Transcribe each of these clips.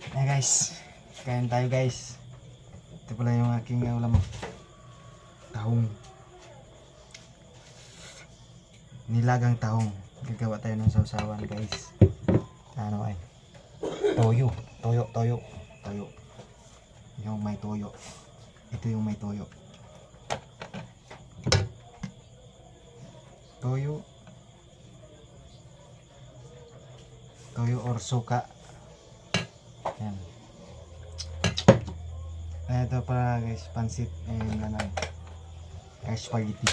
Ayan guys, kain tayo guys. Ito pala yung aking uh, ulam. Tahong. Nilagang tahong. Gagawa tayo ng sausawan guys. Ano ay? Toyo. Toyo, toyo. Toyo. Yung may toyo. Ito yung may toyo. Toyo. Toyo or suka. Yan. Ito pala guys, pansit and ano, spaghetti.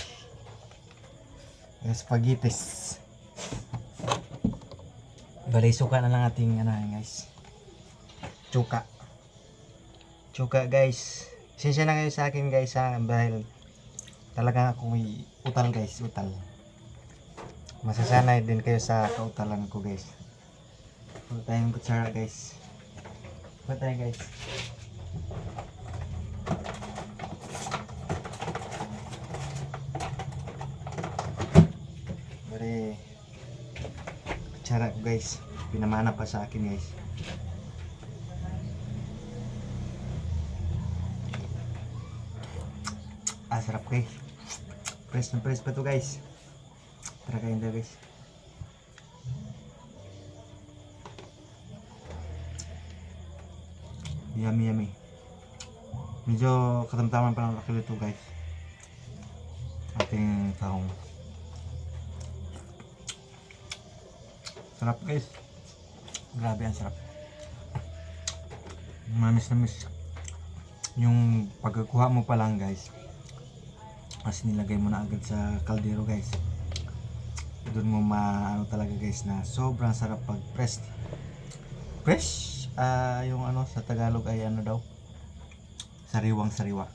Spaghettis. Bali, suka na lang ating ano guys. Chuka. Chuka guys. Sensya na kayo sa akin guys ha, dahil talaga ako may utal guys, utal. Masasanay din kayo sa kautalan ko guys. Huwag tayong kutsara guys. Huwag tayo guys. Bari, kutsara ko guys. Pinamana pa sa akin guys. Ah, sarap guys. Press na press pa to guys. Tara kain tayo guys. Yummy yummy. Medyo katamtaman pa ng laki nito guys. Ating tahong. Sarap guys. Grabe ang sarap. Mamis na miss. Yung pagkakuha mo pa lang guys. As nilagay mo na agad sa kaldero guys. Doon mo maano talaga guys na sobrang sarap pag pressed. Fresh ah yung ano sa Tagalog ay ano daw? Sariwang sariwa.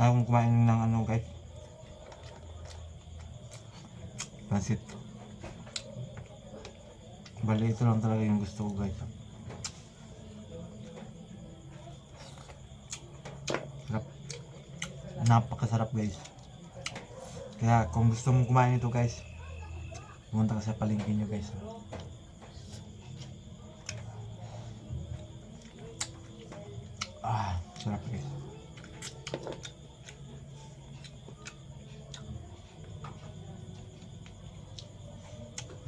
Akong kumain ng ano guys. Pansit. Bali ito lang talaga yung gusto ko guys. Sarap. Napakasarap guys. Kaya kung gusto mong kumain ito guys, pumunta ka sa palengke nyo guys. Ah, sarap guys.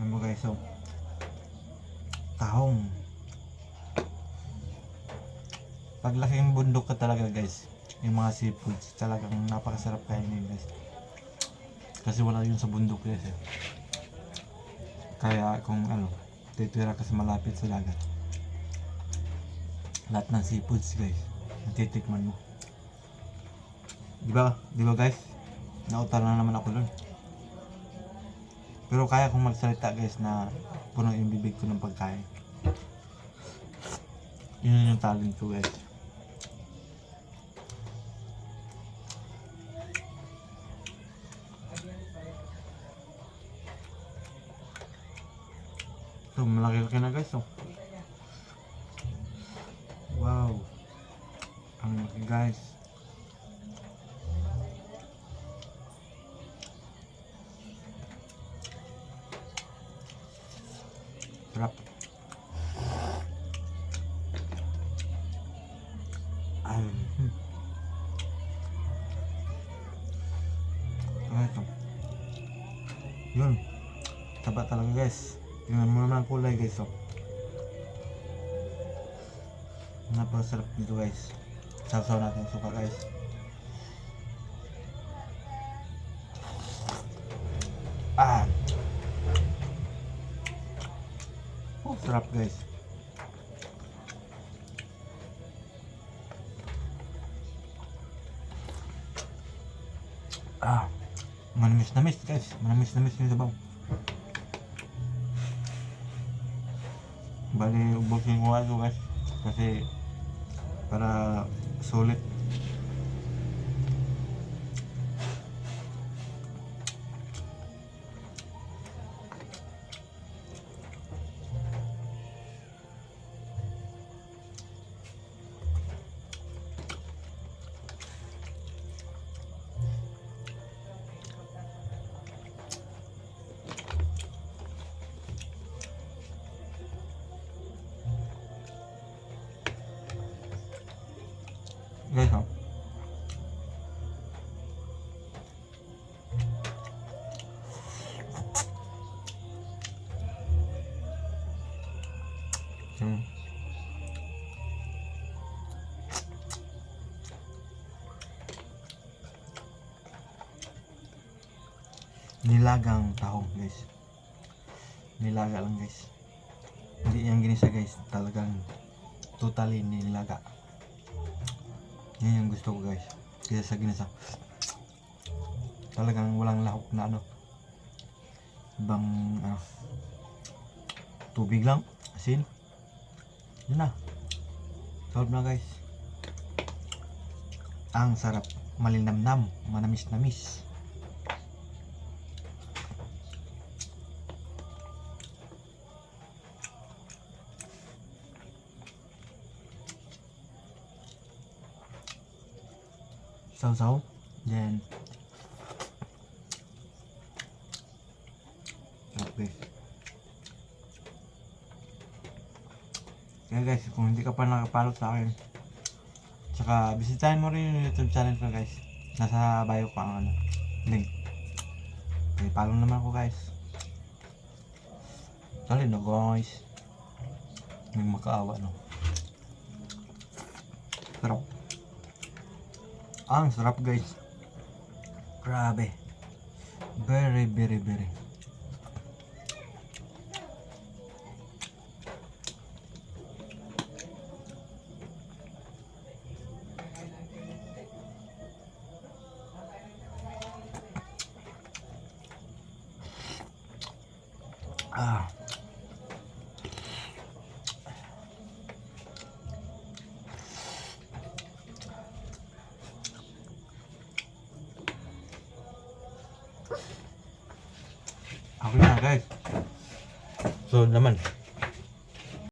Ayan mo guys, so tahong. Pag laking bundok ka talaga guys, yung mga seafoods talagang napakasarap kainin guys. Kasi wala yun sa bundok guys eh. Kaya kung ano, titira ka sa malapit sa dagat. Lahat ng seafoods guys, natitikman mo. Di ba? Di ba guys? Nautal na naman ako dun. Pero kaya kong magsalita guys na puno yung bibig ko ng pagkain. Yun yung talent ko guys. So, malaki-laki na guys, oh. Wow. Ang laki guys. Sarap. Ay, hmm. Ano ito? Yun. Taba talaga guys. Tingnan mo naman ang kulay guys. Oh. Napakasarap nito guys. Sausaw natin suka guys. Ah. Oh, sarap guys. Ah. Manamis na miss guys. Manamis na miss yung sabaw. Bali, ubusin ko nga guys. Kasi para sulit. Guys, ha? Hmm. Nilagang tahong guys. Nilaga lang guys. Hindi yan ginisa guys. Talagang totally nilaga. Yan yung gusto ko guys. Kaya sa ginisa. Talagang walang lahok na ano. Ibang ano. Tubig lang. Asin. Yun na. Solve na guys. Ang sarap. Malinamnam. Manamis-namis. Sausaw. Then. Okay. Kaya guys, kung hindi ka pa nakapalo sa akin, tsaka bisitahin mo rin yung YouTube channel ko guys. Nasa bio pa ang ano, link. Okay, follow naman ako guys. Sorry no guys. May makaawa no. Sarap. Ang sarap guys. Grabe. Very, very, very. Ah. Guys. So naman.